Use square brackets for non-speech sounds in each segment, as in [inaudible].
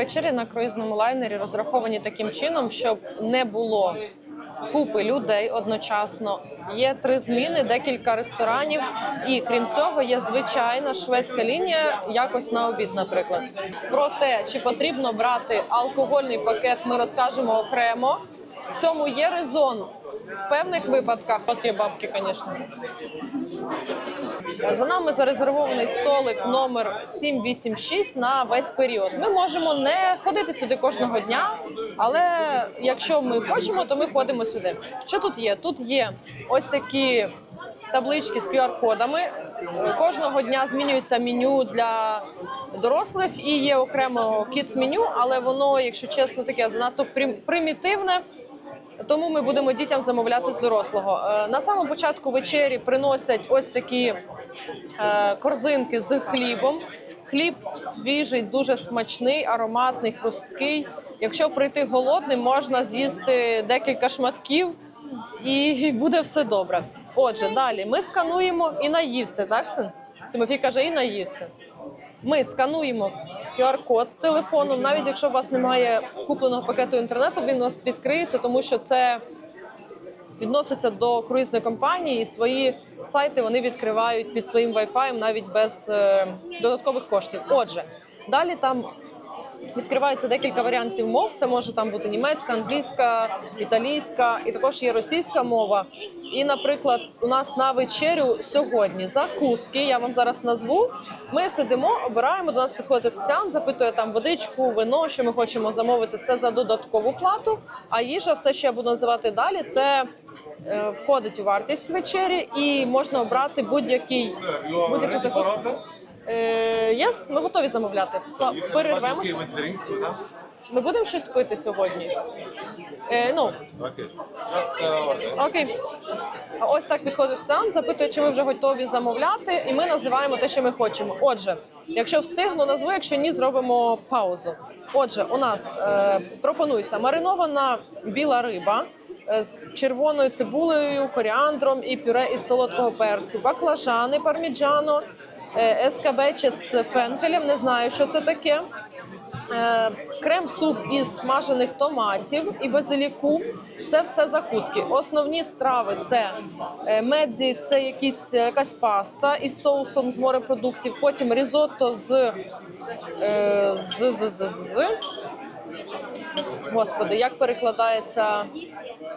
Вечері на круїзному лайнері розраховані таким чином, щоб не було купи людей одночасно. Є три зміни, декілька ресторанів, і крім цього, є звичайна шведська лінія, якось на обід, наприклад. Про те, чи потрібно брати алкогольний пакет, ми розкажемо окремо. В цьому є резон. В певних випадках у вас є бабки, звісно. За нами зарезервований столик номер 786 на весь період. Ми можемо не ходити сюди кожного дня, але якщо ми хочемо, то ми ходимо сюди. Що тут є? Тут є ось такі таблички з QR-кодами. Е, Кожного дня змінюється меню для дорослих і є окремо kids меню, але воно, якщо чесно, таке занадто прим- примітивне. Тому ми будемо дітям замовляти з дорослого. Е, На самому початку вечері приносять ось такі е, корзинки з хлібом. Хліб свіжий, дуже смачний, ароматний, хрусткий. Якщо прийти голодним, можна з'їсти декілька шматків і буде все добре. Отже, далі ми скануємо і наївся, так, син? Тимофій каже, і наївся. Ми скануємо QR-код телефоном, навіть якщо у вас немає купленого пакету інтернету, він у вас відкриється, тому що це відноситься до круїзної компанії, і свої сайти вони відкривають під своїм Wi-Fi навіть без е, додаткових коштів. Отже, далі там відкривається декілька варіантів мов. Це може там бути німецька, англійська, італійська, і також є російська мова. І, наприклад, у нас на вечерю сьогодні закуски. Я вам зараз назву. Ми сидимо, обираємо. До нас підходить офіціант, запитує там водичку, вино, що ми хочемо замовити. Це за додаткову плату. А їжа, все, що я буду називати далі, це е, входить у вартість вечері, і можна обрати будь-який будь-яку закуску. Е, Єс, ми готові замовляти. Перервемося. Ми будемо щось пити сьогодні. Е, ну, окей. Ось так підходить офіціант, запитує, чи ми вже готові замовляти, і ми називаємо те, що ми хочемо. Отже, якщо встигну, назву, якщо ні, зробимо паузу. Отже, у нас е, пропонується маринована біла риба. е, З червоною цибулею, коріандром і пюре із солодкого перцю, баклажани, парміджано, е, ескабече з фенхелем. Не знаю, що це таке. Е, Крем-суп із смажених томатів і базиліку. Це все закуски. Основні страви це е, медзі, це якісь, якась паста із соусом з морепродуктів. Потім різотто з, з, з, з, з. Господи, як перекладається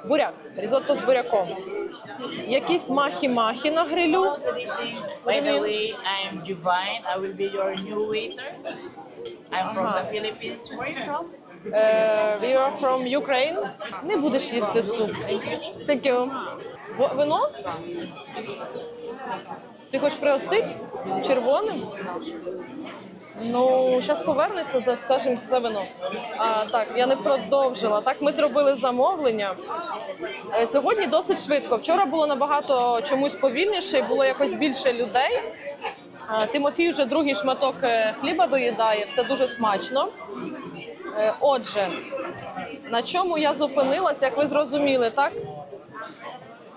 буряк? Різотто з буряком. Якісь махі-махі на грилю. By the way, I'm Divine. I will be your new waiter. I'm from the Philippines. Where are you from? Е, we are from Ukraine. Не будеш їсти суп. Thank you. Во- Вино? Ти хочеш пригостити? Червоним? Ну, зараз повернеться, за- скажемо, це вино. А, так, я не продовжила. Так, ми зробили замовлення. Е, Сьогодні досить швидко. Вчора було набагато чомусь повільніше, було якось більше людей. Тимофій вже другий шматок е, хліба доїдає, все дуже смачно. Е, Отже, на чому я зупинилася, як ви зрозуміли, так?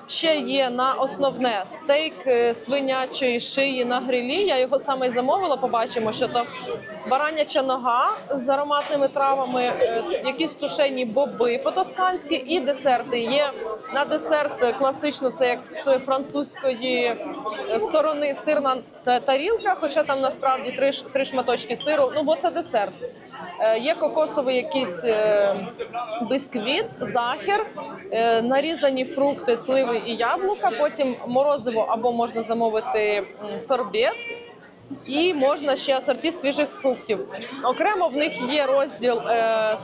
Ще є на основне стейк е, свинячої шиї на грилі. Я його саме й замовила. Побачимо, що то бараняча нога з ароматними травами, е, якісь тушені боби по-тосканськи і десерти. Є на десерт класично, це як з французької е, сторони сирна тарілка, хоча там насправді три, три шматочки сиру. Ну бо це десерт. Е, Є кокосовий якийсь е, бисквіт, захер, е, нарізані фрукти, сливи і яблука. Потім морозиво або можна замовити сорбет. І можна ще асорті свіжих фруктів. Окремо в них є розділ е,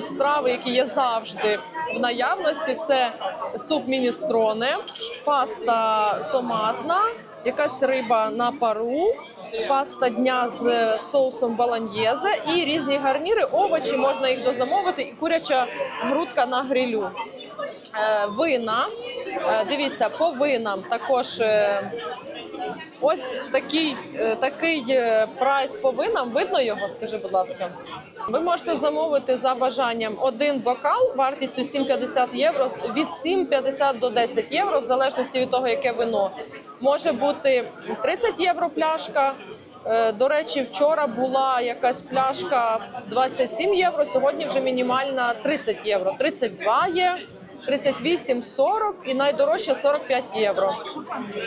страви, які є завжди в наявності. Це суп міністроне, паста томатна, якась риба на пару, паста дня з соусом баланьєзе і різні гарніри, овочі, можна їх дозамовити, і куряча грудка на грилю. Е, вина. Е, дивіться, по винам також. Ось такий, е, такий е, прайс по винам. Видно його? Скажи, будь ласка. Ви можете замовити за бажанням один бокал вартістю 7,50 євро від 7,50 до 10 євро, в залежності від того, яке вино. Може бути 30 євро пляшка, Е, До речі, вчора була якась пляшка 27 євро, сьогодні вже мінімальна 30 євро. 32 є, 38, 40 і найдорожча 45 євро.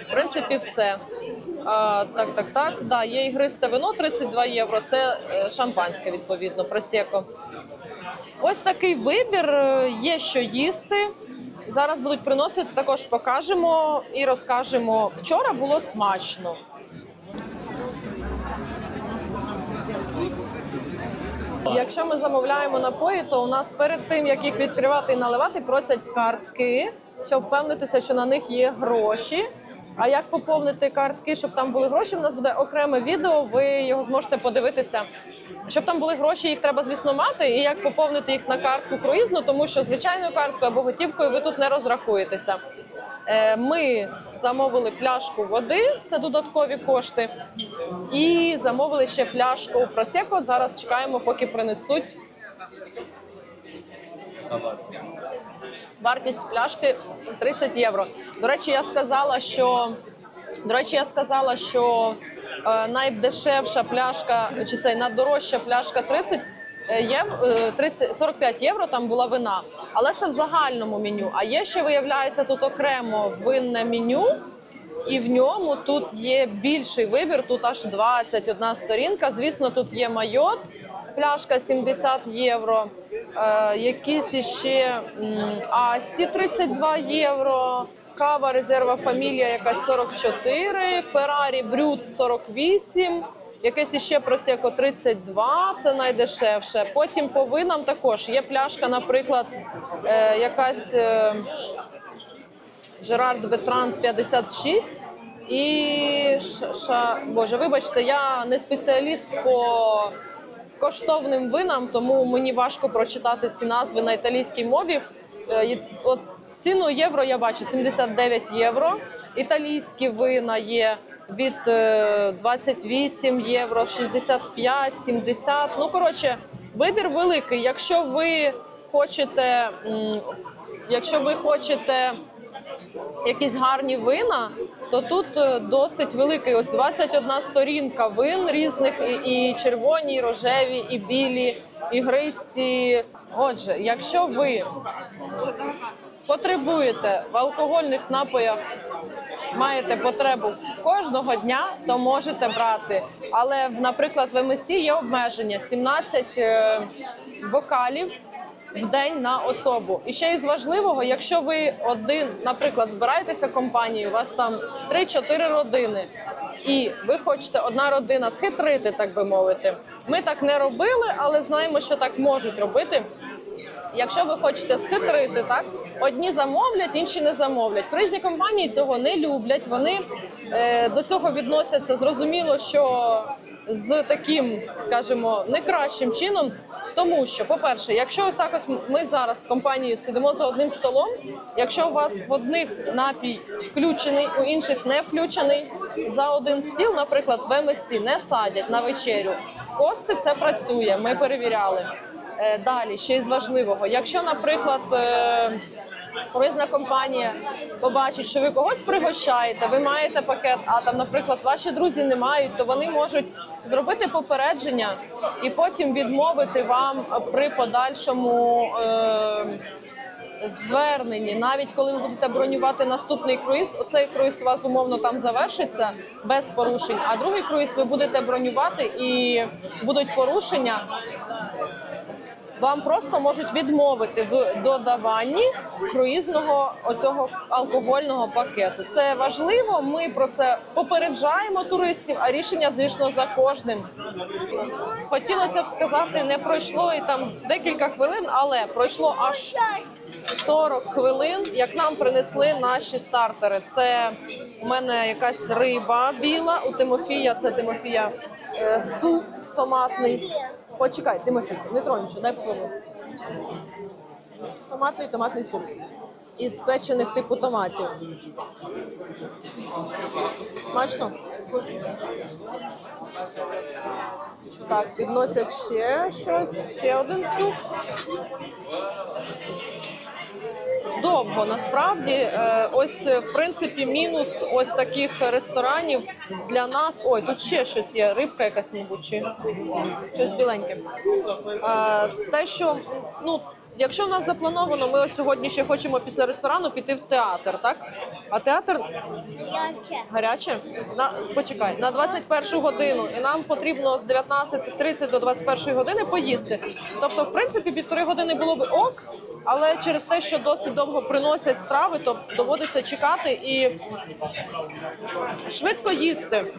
В принципі, все. А, так, так, так. Да, є ігристе вино 32 євро. Це е, шампанське, відповідно, просеко. Ось такий вибір. е, Є що їсти. Зараз будуть приносити, також покажемо і розкажемо. Вчора було смачно. Якщо ми замовляємо напої, то у нас перед тим, як їх відкривати і наливати, просять картки, щоб впевнитися, що на них є гроші. А як поповнити картки, щоб там були гроші? У нас буде окреме відео. Ви його зможете подивитися. Щоб там були гроші, їх треба, звісно, мати. І як поповнити їх на картку круїзну, тому що звичайною карткою або готівкою ви тут не розрахуєтеся. Е, Ми замовили пляшку води, це додаткові кошти. І замовили ще пляшку просеко. Зараз чекаємо, поки принесуть. Вартість пляшки 30 євро. До речі, я сказала, що до речі, я сказала, що е, найдешевша пляшка, чи це найдорожча пляшка 30 євро, 30, 45 євро там була вина. Але це в загальному меню. А є ще, виявляється, тут окремо винне меню. І в ньому тут є більший вибір. Тут аж 21 сторінка. Звісно, тут є майот, пляшка 70 євро. Е, якісь іще Асті 32 євро. Кава резерва фамілія якась 44, Феррарі Брют 48, якесь іще просеко 32, це найдешевше. Потім по винам також є пляшка, наприклад, е, якась. Е, Ветран 56. І ша, боже, вибачте, я не спеціаліст по коштовним винам, тому мені важко прочитати ці назви на італійській мові. Е, От ціну євро я бачу 79 євро. Італійські вина є від е, 28 євро, 65, 70. Ну коротше, вибір великий. Якщо ви хочете, якщо ви хочете якісь гарні вина, то тут е, досить великий. Ось 21 сторінка вин різних і, і червоні, і рожеві, і білі, і гристі. Отже, якщо ви потребуєте в алкогольних напоях, маєте потребу кожного дня, то можете брати. Але, наприклад, в МСІ є обмеження 17 е, бокалів в день на особу. І ще із важливого, якщо ви один, наприклад, збираєтеся компанією, у вас там 3-4 родини, і ви хочете одна родина схитрити, так би мовити. Ми так не робили, але знаємо, що так можуть робити. Якщо ви хочете схитрити, так одні замовлять, інші не замовлять. Круїзні компанії цього не люблять. Вони е, до цього відносяться зрозуміло, що з таким, скажімо, не кращим чином. Тому що, по-перше, якщо ось так ось ми зараз з компанією сидимо за одним столом, якщо у вас в одних напій включений, у інших не включений, за один стіл, наприклад, в МСC не садять на вечерю. Кости це працює. Ми перевіряли. Е, Далі ще із важливого, якщо, наприклад, е, Круїзна компанія побачить, що ви когось пригощаєте, ви маєте пакет, а там, наприклад, ваші друзі не мають, то вони можуть зробити попередження і потім відмовити вам при подальшому е, зверненні. Навіть коли ви будете бронювати наступний круїз, оцей круїз у вас умовно там завершиться без порушень, а другий круїз ви будете бронювати і будуть порушення. Вам просто можуть відмовити в додаванні круїзного оцього алкогольного пакету. Це важливо. Ми про це попереджаємо туристів, а рішення, звісно, за кожним. Хотілося б сказати, не пройшло і там декілька хвилин, але пройшло аж 40 хвилин, як нам принесли наші стартери. Це у мене якась риба біла. У Тимофія це Тимофія е, суп томатний. Почекай, Тимофій, не тронь нічого, дай попробую. Томатний томатний суп. Із печених типу томатів. Смачно? Так, підносять ще щось, ще один суп. Довго. Насправді, Е, ось е, в принципі мінус ось таких ресторанів для нас. Ой, тут ще щось є. Рибка якась, мабуть, чи щось біленьке. Те, що ну. Якщо в нас заплановано, ми ось сьогодні ще хочемо після ресторану піти в театр, так? А театр Ярче. гаряче? На почекай на 21 годину, і нам потрібно з 19.30 до 21 години поїсти. Тобто, в принципі, півтори години було би ок, але через те, що досить довго приносять страви, то доводиться чекати і швидко їсти.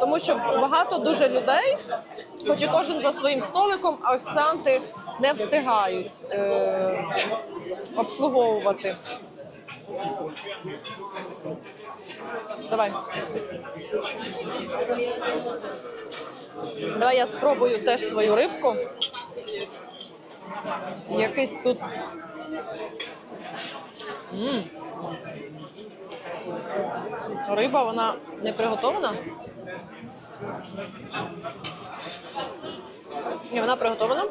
Тому що багато дуже людей, хоч і кожен за своїм столиком, а офіціанти не встигають е- обслуговувати. Давай. Давай я спробую теж свою рибку. Якийсь тут. м Риба, вона не приготована. Ні, вона приготована.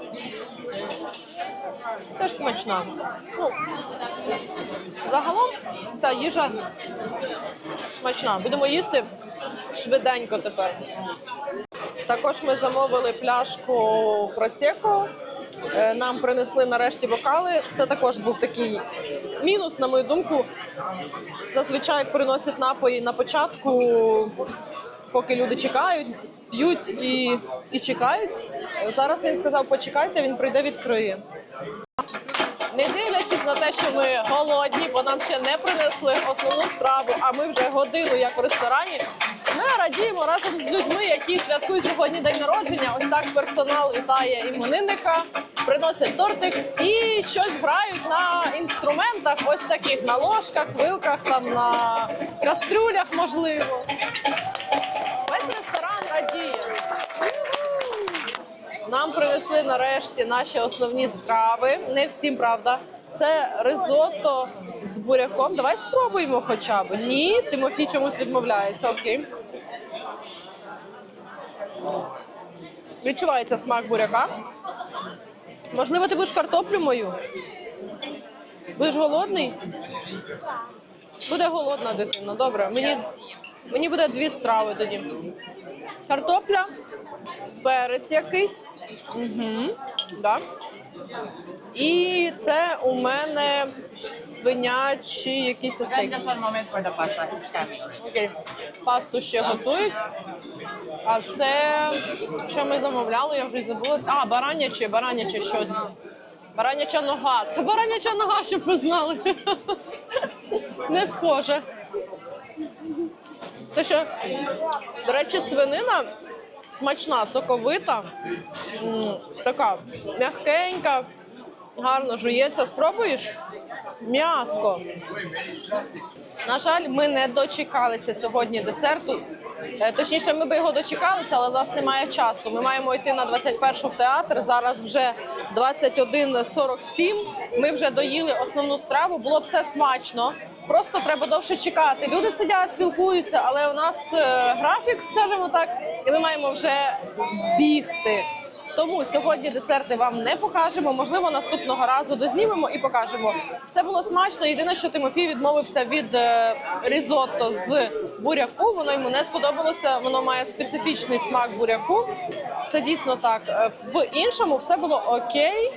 Теж смачна. Ну, загалом ця їжа смачна. Будемо їсти швиденько тепер. Також ми замовили пляшку просеко. Е, Нам принесли нарешті бокали. Це також був такий мінус, на мою думку. Зазвичай приносять напої на початку, поки люди чекають, п'ють і, і чекають. Зараз він сказав, почекайте, він прийде, відкриє. Не дивлячись на те, що ми голодні, бо нам ще не принесли основну страву, а ми вже годину як в ресторані. Радіємо разом з людьми, які святкують сьогодні день народження. Ось так персонал вітає іменинника, приносять тортик і щось грають на інструментах, ось таких на ложках, вилках, там на кастрюлях, можливо. Весь ресторан радіє. Нам принесли нарешті наші основні страви. Не всім правда. Це ризотто з буряком. Давай спробуємо хоча б. Ні, Тимофій чомусь відмовляється. Окей. Відчувається смак буряка. Можливо, ти будеш картоплю мою? Будеш голодний? Буде голодна дитина. Добре. Мені, мені буде дві страви тоді. Картопля, перець якийсь. Угу. Да. І це у мене свинячі якісь Then стейки. just one moment for the pasta. It's coming. Окей. Пасту ще готують. А це що ми замовляли, я вже й забула. А, бараняче, бараняче щось. Бараняча нога. Це бараняча нога, щоб ви знали. [laughs] Не схоже. Це що, до речі, свинина смачна, соковита, така м'якенька, гарно жується. Спробуєш? М'яско. На жаль, ми не дочекалися сьогодні десерту. Е, Точніше, ми би його дочекалися, але в нас немає часу. Ми маємо йти на 21 в театр. Зараз вже 21.47. Ми вже доїли основну страву. Було все смачно. Просто треба довше чекати. Люди сидять, спілкуються, але у нас е, графік, скажімо так, і ми маємо вже бігти. Тому сьогодні десерти вам не покажемо. Можливо, наступного разу дознімемо і покажемо. Все було смачно. Єдине, що Тимофій відмовився від е, різотто з буряку. Воно йому не сподобалося. Воно має специфічний смак буряку. Це дійсно так. Е, В іншому все було окей.